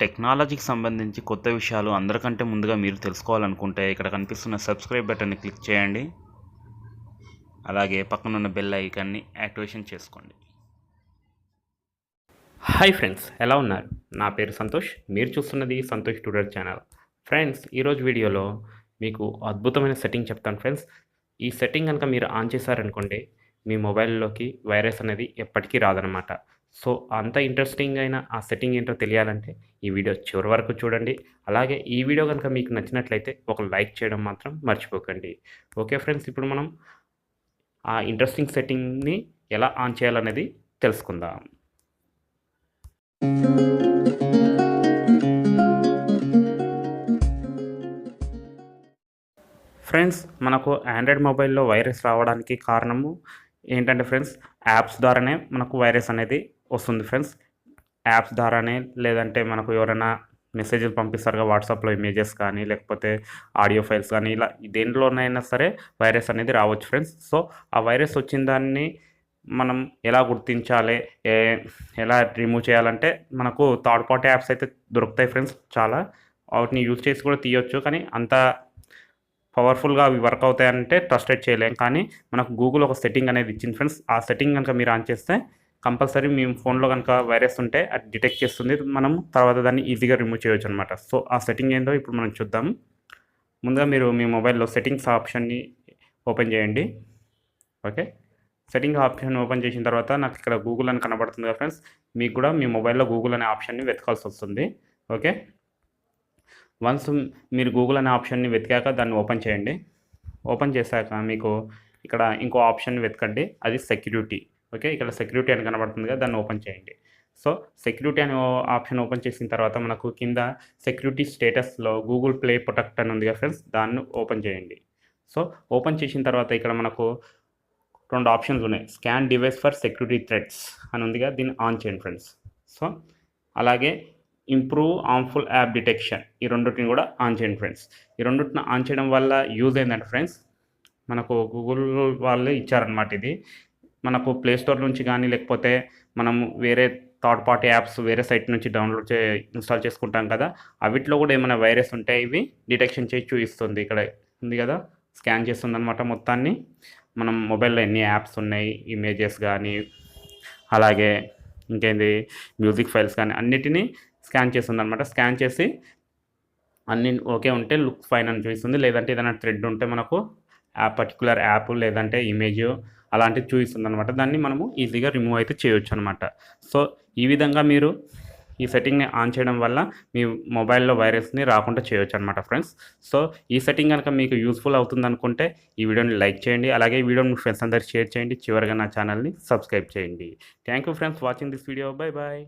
టెక్నాలజీకి సంబంధించి కొత్త విషయాలు అందరికంటే ముందుగా మీరు తెలుసుకోవాలనుకుంటే ఇక్కడ కనిపిస్తున్న సబ్స్క్రైబ్ బటన్ని క్లిక్ చేయండి. అలాగే పక్కనున్న బెల్ ఐకాన్ని యాక్టివేషన్ చేసుకోండి. హాయ్ ఫ్రెండ్స్ ఎలా ఉన్నారు? నా పేరు సంతోష్ మీరు చూస్తున్నది సంతోష్ ట్యూటర్ ఛానల్. ఫ్రెండ్స్ ఈరోజు వీడియోలో మీకు అద్భుతమైన సెట్టింగ్ చెప్తాను ఫ్రెండ్స్. ఈ సెట్టింగ్ కనుక మీరు ఆన్ చేశారనుకోండి మీ మొబైల్లోకి వైరస్ అనేది ఎప్పటికీ రాదనమాట సో అంత ఇంట్రెస్టింగ్ అయిన ఆ సెట్టింగ్ ఏంటో తెలియాలంటే ఈ వీడియో చివరి వరకు చూడండి. అలాగే ఈ వీడియో కనుక మీకు నచ్చినట్లయితే ఒక లైక్ చేయడం మాత్రం మర్చిపోకండి. ఓకే ఫ్రెండ్స్ ఇప్పుడు మనం ఆ ఇంట్రెస్టింగ్ సెట్టింగ్ని ఎలా ఆన్ చేయాలనేది తెలుసుకుందాం. ఫ్రెండ్స్ మనకు ఆండ్రాయిడ్ మొబైల్లో వైరస్ రావడానికి కారణము ఏంటంటే ఫ్రెండ్స్ యాప్స్ ద్వారానే మనకు వైరస్ అనేది వస్తుంది ఫ్రెండ్స్. యాప్స్ ద్వారానే లేదంటే మనకు ఎవరైనా మెసేజ్లు పంపిస్తారుగా వాట్సాప్లో ఇమేజెస్ కానీ లేకపోతే ఆడియో ఫైల్స్ కానీ ఇలా దేంట్లోనైనా సరే వైరస్ అనేది రావచ్చు ఫ్రెండ్స్. సో ఆ వైరస్ వచ్చిన దాన్ని మనం ఎలా గుర్తించాలి ఏ ఎలా రిమూవ్ చేయాలంటే మనకు థర్డ్ పార్టీ యాప్స్ అయితే దొరుకుతాయి ఫ్రెండ్స్ చాలా. వాటిని యూజ్ చేసి కూడా తీయొచ్చు కానీ అంత పవర్ఫుల్గా అవి వర్క్ అవుతాయంటే ట్రస్టెడ్ చేయలేం. కానీ మనకు గూగుల్ ఒక సెట్టింగ్ అనేది ఇచ్చింది ఫ్రెండ్స్. ఆ సెట్టింగ్ కనుక మీరు ఆన్ చేస్తే కంపల్సరీ మీ ఫోన్లో కనుక వైరస్ ఉంటే అది డిటెక్ట్ చేస్తుంది. మనం తర్వాత దాన్ని ఈజీగా రిమూవ్ చేయొచ్చు అనమాట సో ఆ సెట్టింగ్ ఏందో ఇప్పుడు మనం చూద్దాం. ముందుగా మీరు మీ మొబైల్లో సెట్టింగ్స్ ఆప్షన్ని ఓపెన్ చేయండి. ఓకే? సెట్టింగ్ ఆప్షన్ ఓపెన్ చేసిన తర్వాత నాకు ఇక్కడ గూగుల్ అని కనబడుతుంది కదా ఫ్రెండ్స్. మీకు కూడా మీ మొబైల్లో గూగుల్ అనే ఆప్షన్ని వెతకాల్సి వస్తుంది. ఓకే? వన్స్ మీరు గూగుల్ అనే ఆప్షన్ని వెతికాక దాన్ని ఓపెన్ చేయండి. ఓపెన్ చేశాక మీకు ఇక్కడ ఇంకో ఆప్షన్ వెతకండి. అది సెక్యూరిటీ. ఓకే? ఇక్కడ సెక్యూరిటీ అని కనబడుతుంది కదా దాన్ని ఓపెన్ చేయండి. సో సెక్యూరిటీ అనే ఆప్షన్ ఓపెన్ చేసిన తర్వాత మనకు కింద సెక్యూరిటీ స్టేటస్లో గూగుల్ ప్లే ప్రొటెక్ట్ అని ఉంది కదా ఫ్రెండ్స్ దాన్ని ఓపెన్ చేయండి. సో ఓపెన్ చేసిన తర్వాత ఇక్కడ మనకు రెండు ఆప్షన్స్ ఉన్నాయి. Scan device for security threats అని ఉందిగా దీన్ని ఆన్ చేయండి ఫ్రెండ్స్. సో అలాగే ఇంప్రూవ్ హార్మ్ఫుల్ యాప్ డిటెక్షన్ ఈ రెండింటిని కూడా ఆన్ చేయండి ఫ్రెండ్స్ ఈ రెండింటిని ఆన్ చేయడం వల్ల యూజ్ ఏంటంటే ఫ్రెండ్స్ మనకు గూగుల్ వాళ్ళు ఇచ్చారనమాట ఇది. మనకు ప్లే స్టోర్ నుంచి కానీ లేకపోతే మనం వేరే థర్డ్ పార్టీ యాప్స్ వేరే సైట్ నుంచి డౌన్లోడ్ చే ఇన్స్టాల్ చేసుకుంటాం కదా అవిట్లో కూడా ఏమైనా వైరస్ ఉంటే ఇవి డిటెక్షన్ చేసి చూపిస్తుంది. ఇక్కడ ఉంది కదా స్కాన్ చేస్తుంది అనమాట మొత్తాన్ని. మనం మొబైల్లో ఎన్ని యాప్స్ ఉన్నాయి ఇమేజెస్ కానీ అలాగే ఇంకేంది మ్యూజిక్ ఫైల్స్ కానీ అన్నిటినీ స్కాన్ చేస్తుంది అనమాట స్కాన్ చేసి అన్ని ఓకే ఉంటే లుక్ ఫైన్ అని చూపిస్తుంది. లేదంటే ఏదైనా థ్రెడ్ ఉంటే మనకు ఆ పర్టికులర్ యాప్ లేదంటే ఇమేజ్ అలాంటివి చూపిస్తుంది అనమాట దాన్ని మనము ఈజీగా రిమూవ్ అయితే చేయొచ్చు అనమాట సో ఈ విధంగా మీరు ఈ సెట్టింగ్ని ఆన్ చేయడం వల్ల మీ మొబైల్లో వైరస్ని రాకుండా చేయొచ్చు అనమాట ఫ్రెండ్స్. సో ఈ సెట్టింగ్ కనుక మీకు యూస్ఫుల్ అవుతుంది అనుకుంటే ఈ వీడియోని లైక్ చేయండి. అలాగే ఈ వీడియోని మీ ఫ్రెండ్స్ అందరికీ షేర్ చేయండి. చివరిగా నా ఛానల్ని సబ్స్క్రైబ్ చేయండి. Thank you friends watching this video. Bye bye.